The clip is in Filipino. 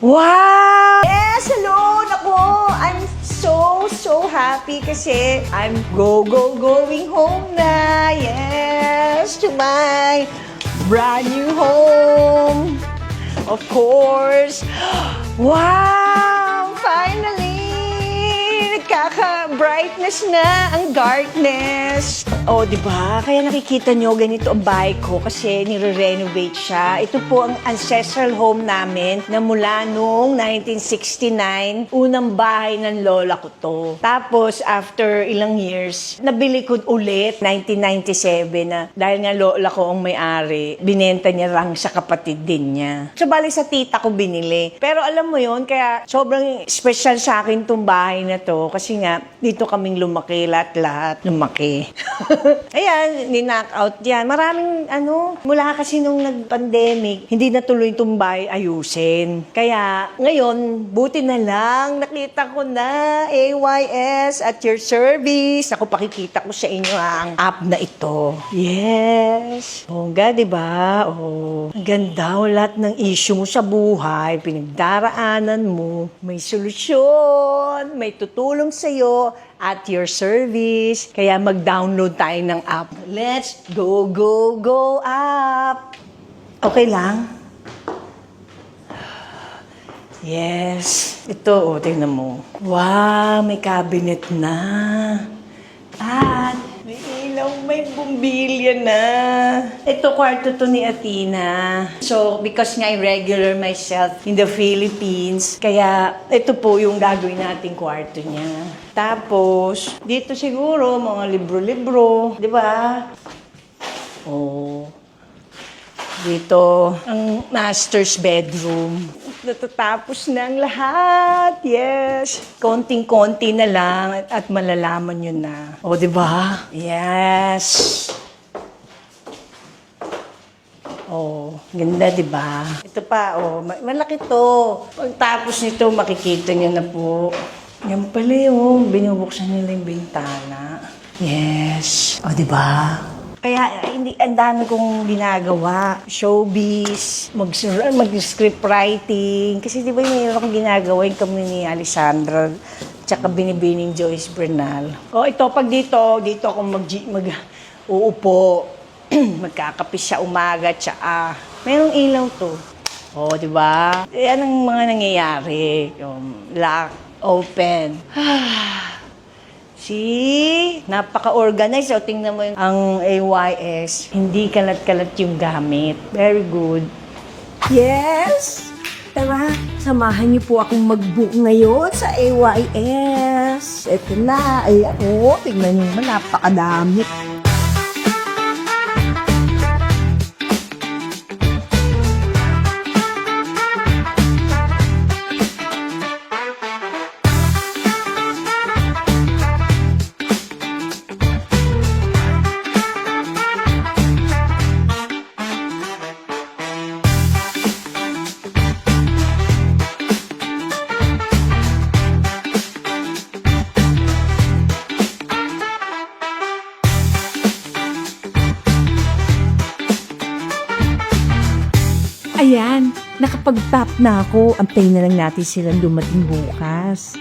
Wow! Yes, hello! Naku, I'm so, so happy kasi I'm go, go, going home na. Yes, to my brand new home. Of course. Wow! Finally! Nagkaka-brightness na ang darkness. O, oh, di ba? Kaya nakikita nyo, ganito ang bahay ko kasi nire-renovate siya. Ito po ang ancestral home namin na mula noong 1969, unang bahay ng lola ko to. Tapos, after ilang years, nabili ko ulit, 1997 na dahil nga lola ko ang may-ari, binenta niya lang sa kapatid din niya. So, bali sa tita ko binili. Pero alam mo yon kaya sobrang special sa akin tong bahay na to kasi nga, dito kaming lumaki lahat-lahat. Lumaki. Ayan, ni-knock out yan. Maraming ano, mula kasi nung nag-pandemic, hindi natuloy itong bahay ayusin. Kaya ngayon, buti na lang, nakita ko na AYS at your service. Ako pakikita ko sa inyo ang app na ito. Yes. Bongga, di ba? Oh. Ang ganda, oh, lahat ng issue mo sa buhay, pinagdaraanan mo, may solusyon, may tutulong sa'yo at your service. Kaya mag-download tayo ng app. Let's go, go, go app! Okay lang? Yes. Ito, oh, tingnan mo. Wow, may cabinet na. May ilaw, may bumbilya na. Ito, kwarto to ni Athena. So, because nga regular myself in the Philippines, kaya ito po yung gagawin nating kwarto niya. Tapos, dito siguro, mga libro-libro, di ba? Oh. Dito, ang master's bedroom. Natatapos na ang lahat. Yes. Konting-konti na lang at, malalaman nyo na. O, di ba? Yes. Oh, ganda, di ba? Ito pa, oh, ma- malaki to. Pagtapos nito, makikita niyo na po. Yan pala yung binubuksan nila yung bintana. Yes. O, di ba? Kaya eh, hindi ang dami kong ginagawa. Showbiz, mag, mag-script writing. Kasi di ba yung akong ginagawa yung kami ni Alessandra tsaka binibining Joyce Bernal. O ito, pag dito, dito ako mag, mag uupo. Magkakape sa umaga, tsaka mayroong ilaw to. O, di ba? Yan ang mga nangyayari. Yung lock, open. See? Napaka-organized. O, tingnan mo yung ang AYS. Hindi kalat-kalat yung gamit. Very good. Yes! Tara, samahan niyo po akong mag-book ngayon sa AYS. Ito na. Ay, ako, tignan niyo naman, napakadami. Ayan, nakapag-tap na ako. Antayin na lang natin silang dumating bukas.